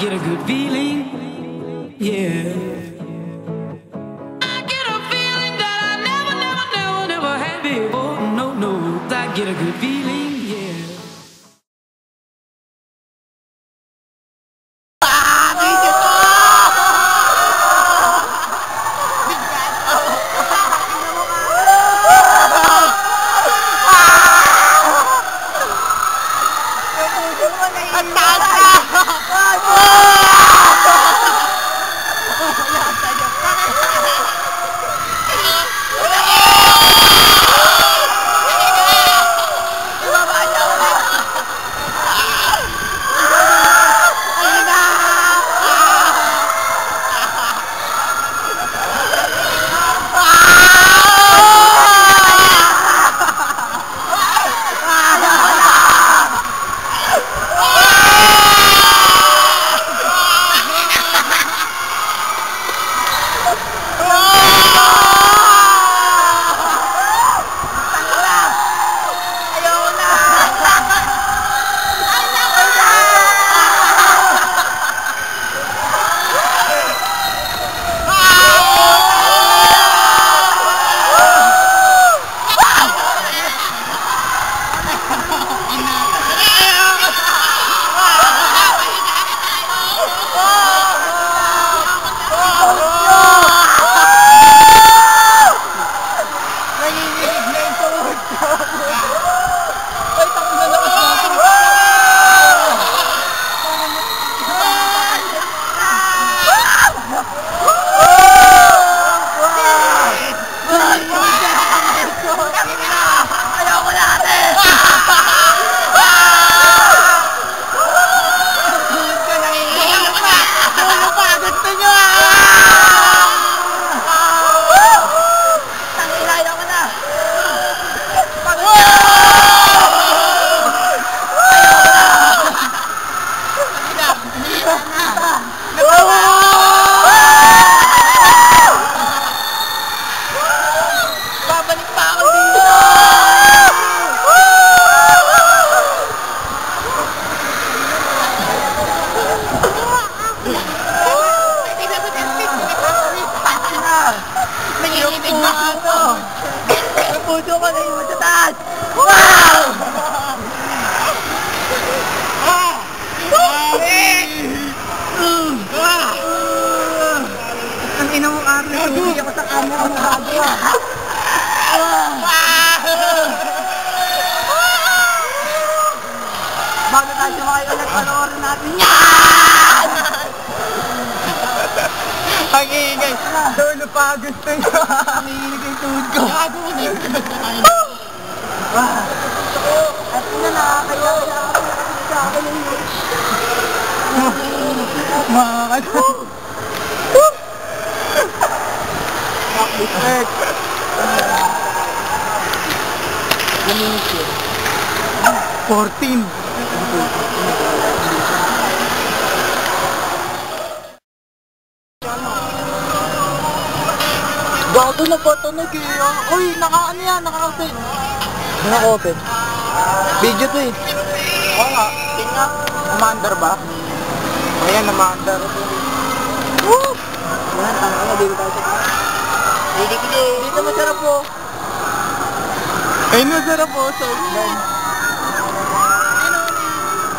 get a good feeling. Yeah. Ang ina mo kami, tubig ako sa camera mo bago. Bago tayo sumakay ulit, panoorin natin yan! Ang ingay! Dulo pa gusto nyo! Ang ingay yung tuhod ko! Gago mo na yung At yun na nakakaya kaya ako sa akin yung Mga ano? Respect! Fourteen! Gago na pa tunog eh. ah. Uy, naka ano yan, naka-open. Naka-open? Video to eh. Oo nga, tingnan. Commander ba? Ayan, commander. Woo! Yan, tama mo, dito tayo sa Dito kili. Dito masarap po. Ay, masarap po. So,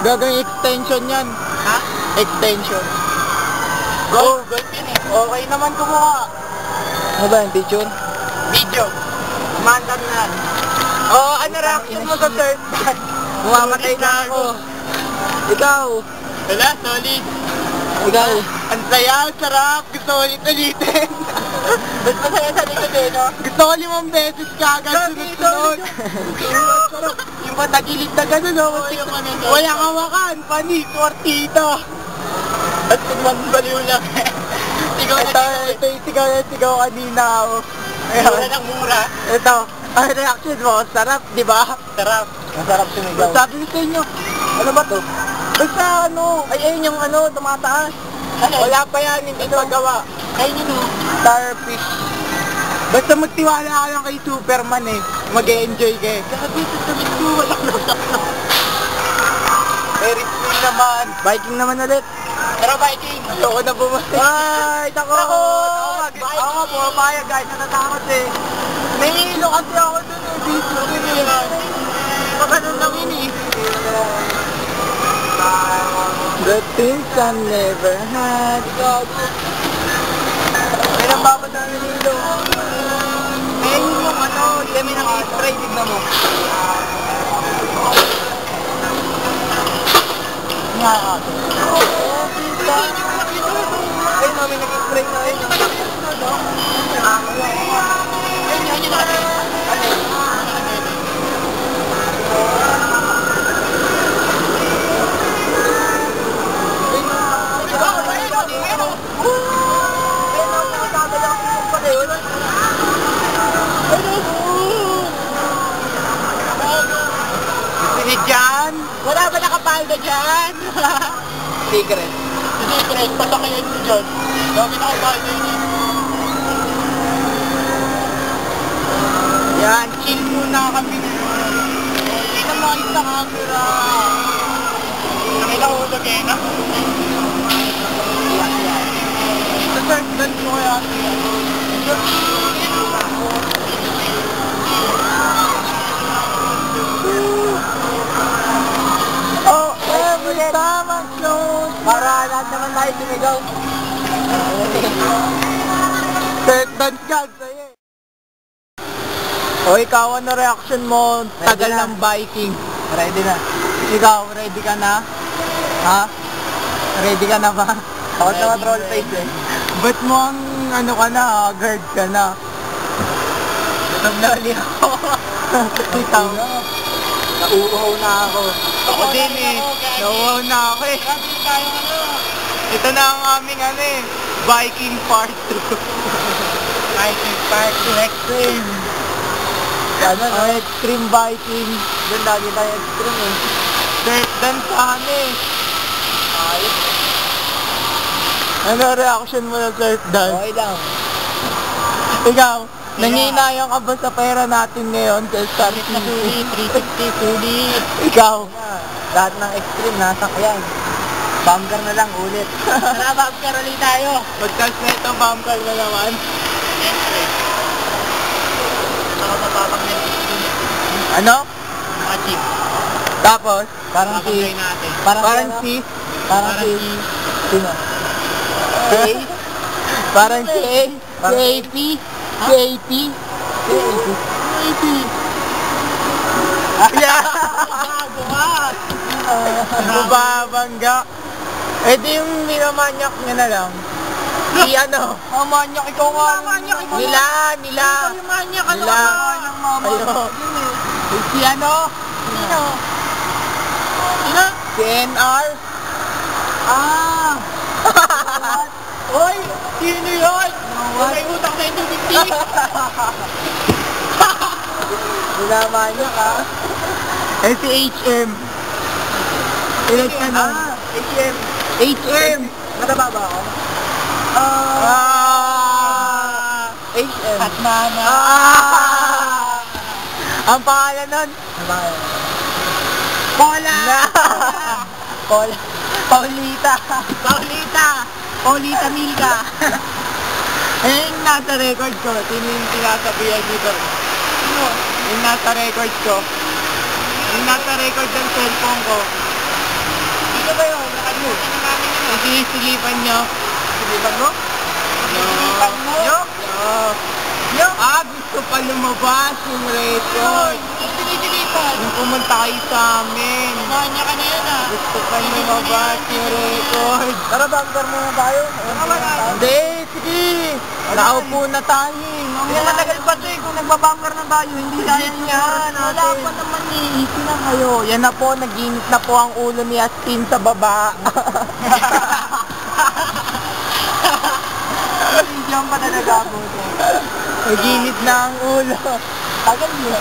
Gagawin extension yan. Ha? Extension. Go! Gold yun eh. Okay naman kumuha. Ano ba yung picture? Video. Commander na. Oh, ano reaction mo sa third part? Mamamatay na ako. Ikaw. Wala, solid. Ikaw. Ang saya, sarap. Gusto ko Ba't masaya sa likod eh, no? Gusto ko limang beses kagad sunod-sunod. yung matagilid na gano'n, no? Walang hawakan, panis, wartito. At magbaliw lang eh. Sigaw na sigaw. Ito yung sigaw na sigaw kanina ako. Mura ng mura. Ito, ang reaction mo, sarap, di ba? Sarap. Masarap sumigaw. Sabi ko sa inyo, ano ba to? Basta ano, ay ayun yung ano, tumataas. Wala pa yan, hindi magawa. Ayun yun oh. Starfish. Basta magtiwala ka lang kay Superman eh. Mag-e-enjoy ka eh. Sabi sa sabi ko, wala na Very cool naman. Biking naman ulit. Pero Viking. Ayoko na bumalik. Ay, takot. Takot. Ako nga, pumapayag guys. Natatakot eh. Nahihilo kasi ako dun eh. Dito. Pagkanon lang yun eh. The things I never had. May nang babad na nililo. Eh, yun yung ano, yun ng spray, tignan mo. Nga ka. Ayun, no, may nag-spray na yun. Ah, ayun, nakapalda dyan? Secret. Secret, patakayan mo dyan. Dami nakapalda yun. Yan, chill muna kami. Hindi na makita camera. Nakita ko lagi na. Sa third gun ko kaya. Oh, tayo tumigaw. Third gag sa'yo eh. O ikaw, ano reaction mo? Tagal ng biking. Ready na. Ikaw, ready ka na? Ha? Ready ka na ba? Ako sa troll face eh. Ba't mo ang ano ka na, haggard ka na? Gutom na ulit ako. Ikaw. Nauuhaw na ako. Ako din eh. Nauuhaw na ako eh. Ito na ang aming ano eh. Viking Part 2. Viking Part 2 Extreme. Ano no? extreme Viking. Doon lagi tayo extreme eh. Surf dance sa ano eh. Ayos. Ano reaction mo na surf dance? Okay lang. Ikaw, nanginayang ka ba sa pera natin ngayon sa Star na sulit, 360 sulit. Ikaw, lahat ng extreme nasakyan. Bumper na lang ulit. Tara, babkar ulit tayo. Podcast na ito, bumper na naman. Siyempre. Nakapapapag na Ano? mga. Tapos, parang si... Parang, parang si... Parang si... Sino? Si A? Parang si A? Si AP? Si AP? Si AP? Si AP? Yeah! Bago ka! Bumabangga. Eh di yung minamanyak niya na lang. Si ano? Oh, manyak ikaw nga. Manyak ikaw Nila, nila. Ikaw yung manyak ka Nila. ng mama. Ayo. Eh, Si ano? Sino? Sino? Si NR. Ah! Oy! Sino yun? Kung may utak na ito, dikti. Minamanyak ha? Eh si HM. Ilan ka nun? HM. HM! Mataba ba ako? Ah! HM. At mama. Ah! Ang pangalan nun? Bola! Paul. Paulita. Paulita! Paulita Milka! Eh, yung nasa record ko, sino yung sinasabihan dito? Sino? Yung nasa record ko. Yung nasa record ng cellphone ko. Sino ba yun? Yung sinisilipan nyo. Silipan mo? Silipan mo? Yo! Yo! Yo! Ah, gusto pa lumabas yung record. Sinisilipan. Yung pumunta kayo sa amin. Manya ka na yun ah. Gusto pa lumabas yung record. Tara, bumper muna tayo. Hindi, sige. Nakaupo na tayo. eh. Hindi matagal pa ito eh. Kung nagbabumper na tayo, hindi tayo Yan yan. Wala pa naman eh. Easy na kayo. Yan na po, naginit na po ang ulo ni Astin sa baba. Diyan pa talaga ako. naginit na ang ulo. Tagal mo.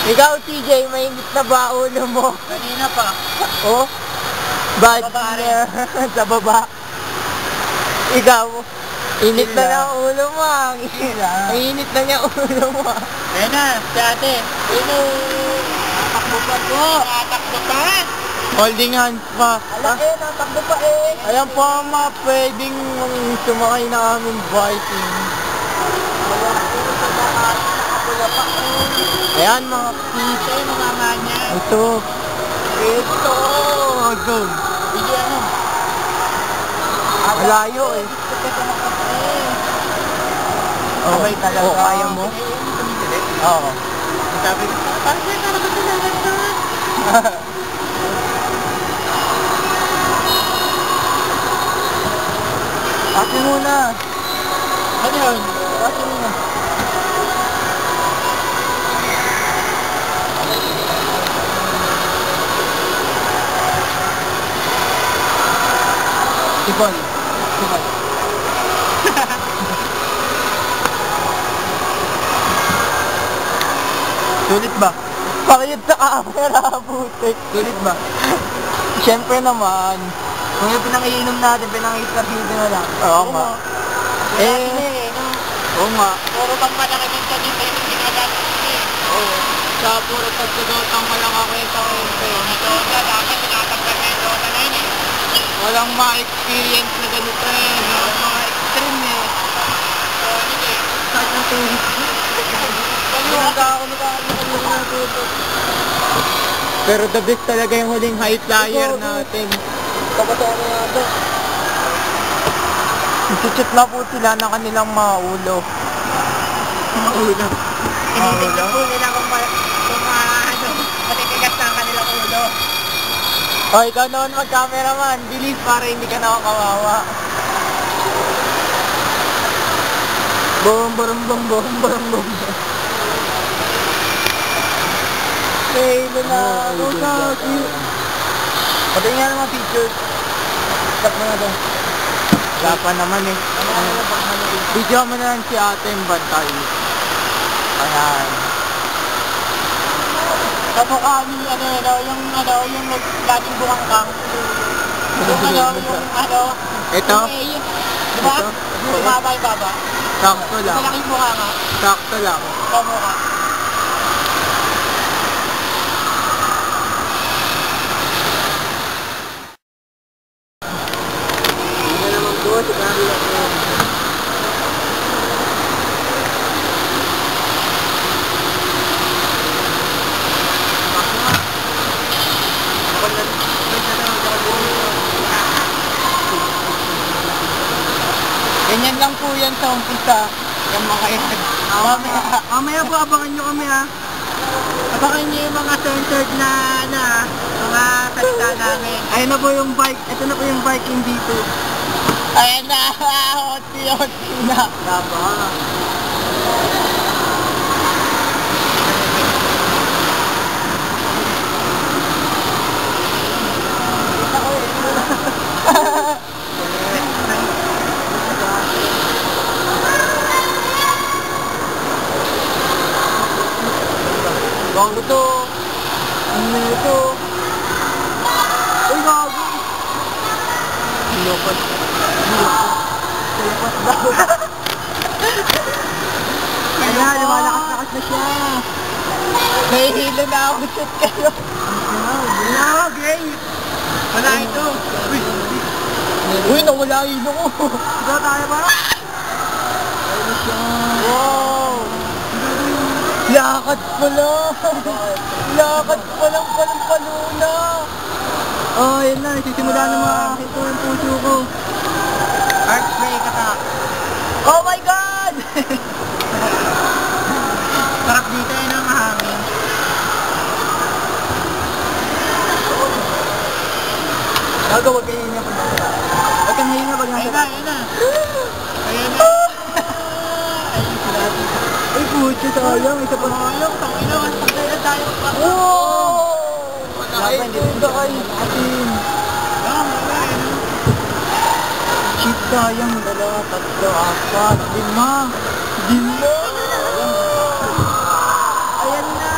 Ikaw, TJ, mainit na ba ulo mo? Kanina pa. Oh? Bad Sa baba na sa baba. Ikaw, init na lang. ang ulo mo. ah. Ang init na niya ulo mo. ah. Ayan na, si ate. Sino? Tatakbo pa po. Tatakbo pa. Holding hands pa. Ala eh, natakbo pa eh. Ayan po mga pwedeng sumakay na aming biking. Ayan mga Ito yung mga niya. Ito. Ito. Hindi ano. Malayo eh. Oh, Sabay talaga. Oh, kaya mo? Oo. Sabi ko, parang siya nakakatulagan doon. Akin muna. Ano yun? Akin muna. Sipon. Sipon. Sulit ba? Pakit sa camera, putik. Sulit ba? Siyempre naman. Kung yung pinangiinom natin, pinangisarhide na lang. Oo nga. Eh, Eh, oo nga. puro bang malaki ng sa dito yung ginagamit niya. Oo. Sa puro pagkudotang walang kakwenta-kwenta. Ito, dapat tinatanggal na yung lona na yun eh. Walang ma-experience na ganito eh. no? Mga extreme eh. Kahit ng tuhod. Pero the best talaga yung huling high flyer natin. Kapataya na ito. Isuchut na po sila ng kanilang mga ulo. Mga ulo. Tinitignan po nila kung, ma- kung ma- ano, matitigas na ang kanilang ulo. O, ikaw naman mag-cameraman. Bilis para hindi ka nakakawawa. Bom, bom, bom, bom, bom, bom. Fail na ako sa akin. Pati nga naman pictures. Stop mo na to. Wala pa naman eh. Video mo na lang si ate yung bantay. Ayan. Kamukha ni, ano, ano, yung, ano, yung laging bumangkang. Yung, ano, yung, ano, Ito? yung, eh, yung, di ba? Ito? Bumaba yung baba. Sakto lang. Malaking mukha nga. Sakto lang. Kamukha. Hindi na naman po, si Carlo. Ganyan lang po yan sa umpisa. Yung mga yan. Mamaya, Mamaya po, abangan nyo kami ha. Abangan nyo yung mga centered na, na, mga salita namin. ayun na po yung bike. Ito na po yung biking dito. Ayan na, hoti-hoti na. Tama. Bago to. Ano ito? Uy, bago. Lopad. Lopad daw. Ayan, lumalakas-lakas na siya. Nahihilo na ako shoot kayo. No, gay. Wala ito. Uy, Uy, nawala yung ilo ko. ikaw tayo ba? Wow! Lakad pala! Lakad palang palang paluna! Oh, yun na. Nagsisimula na makakita yung puso ko. Heart break attack. Oh my God! Sarap dito yun ang hangin. Gago, wag kayo niya pag Huwag kang hinga pag nasa... Na, ayun na. Ayun na. Ay, puto sayang. Isa pa Ayun, tangina. Ang tagal na tayo. Wow! Nakaipunta kay atin. Ah, wala, ayun. Shit, sayang. Dalawa, tatlo, apat, lima. Lima! Ayan na.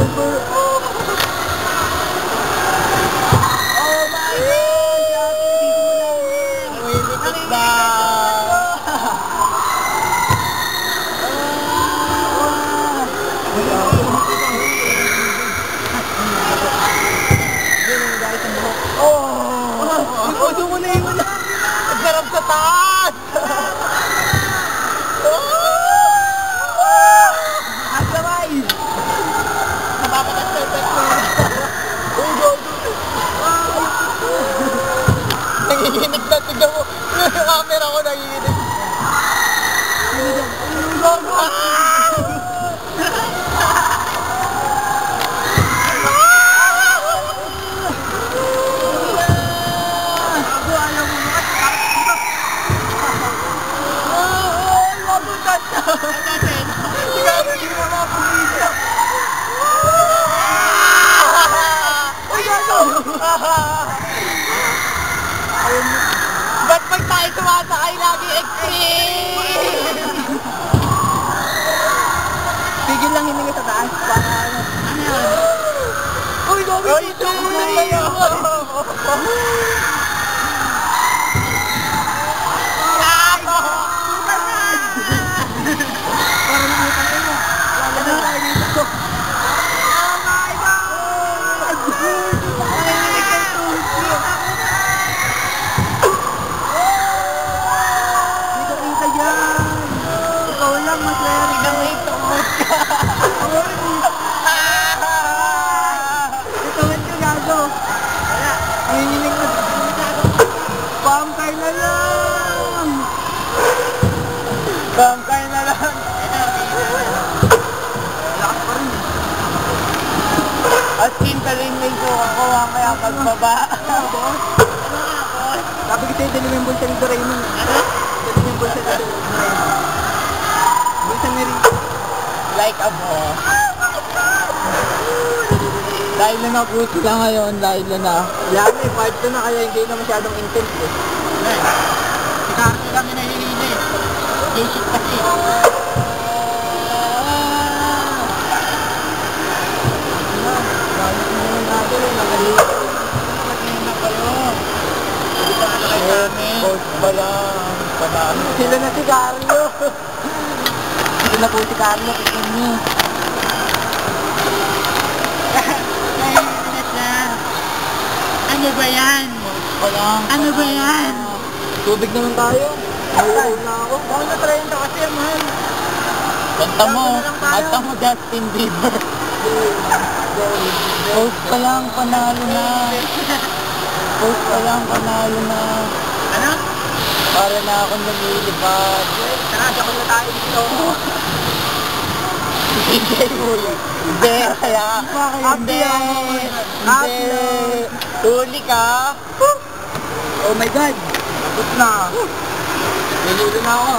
Over. 我没了我在抑 sumasakay lagi extreme! Tigil lang hininga sa taas. Ano yan? Uy, gawin mo! Uy, gawin mo! Ikaw lang, maswerte. Ituwid ko gago. Wala. Nanginginig na. Vampire na lang. Bangkay na lang! Lakas pa rin. At kintalinmin ko ako mamaya pagbaba. Sabi ko sa'yo, mo yung bulsa ni Doraemon. Ano? Mo yung bulsa ni Doraemon. Ni Rito. like a boss. Dahil na nabuti na ngayon, dahil na eh, 5 to na kaya hindi na masyadong intense eh. Si Carlo kami nahihili. J-shit kasi. Boss ba lang? Panalo. Sila na si Carlo. Po si Carlo, tignan niyo. Ano ba yan? Boss ba lang? Ano ba yan? Tubig naman tayo. Ayun na ako. Baka na 30 kasi mahal. Kanta mo. Kanta mo Justin Bieber. Post pa lang, panalo na. Post pa lang, panalo na. Ano? Para na akong lumilipad. Tara, ako na tayo dito. Hindi yun. Hindi, kaya. Hindi. Hindi. Huli ka. Oh my God. Tapos na. Nililo na ako.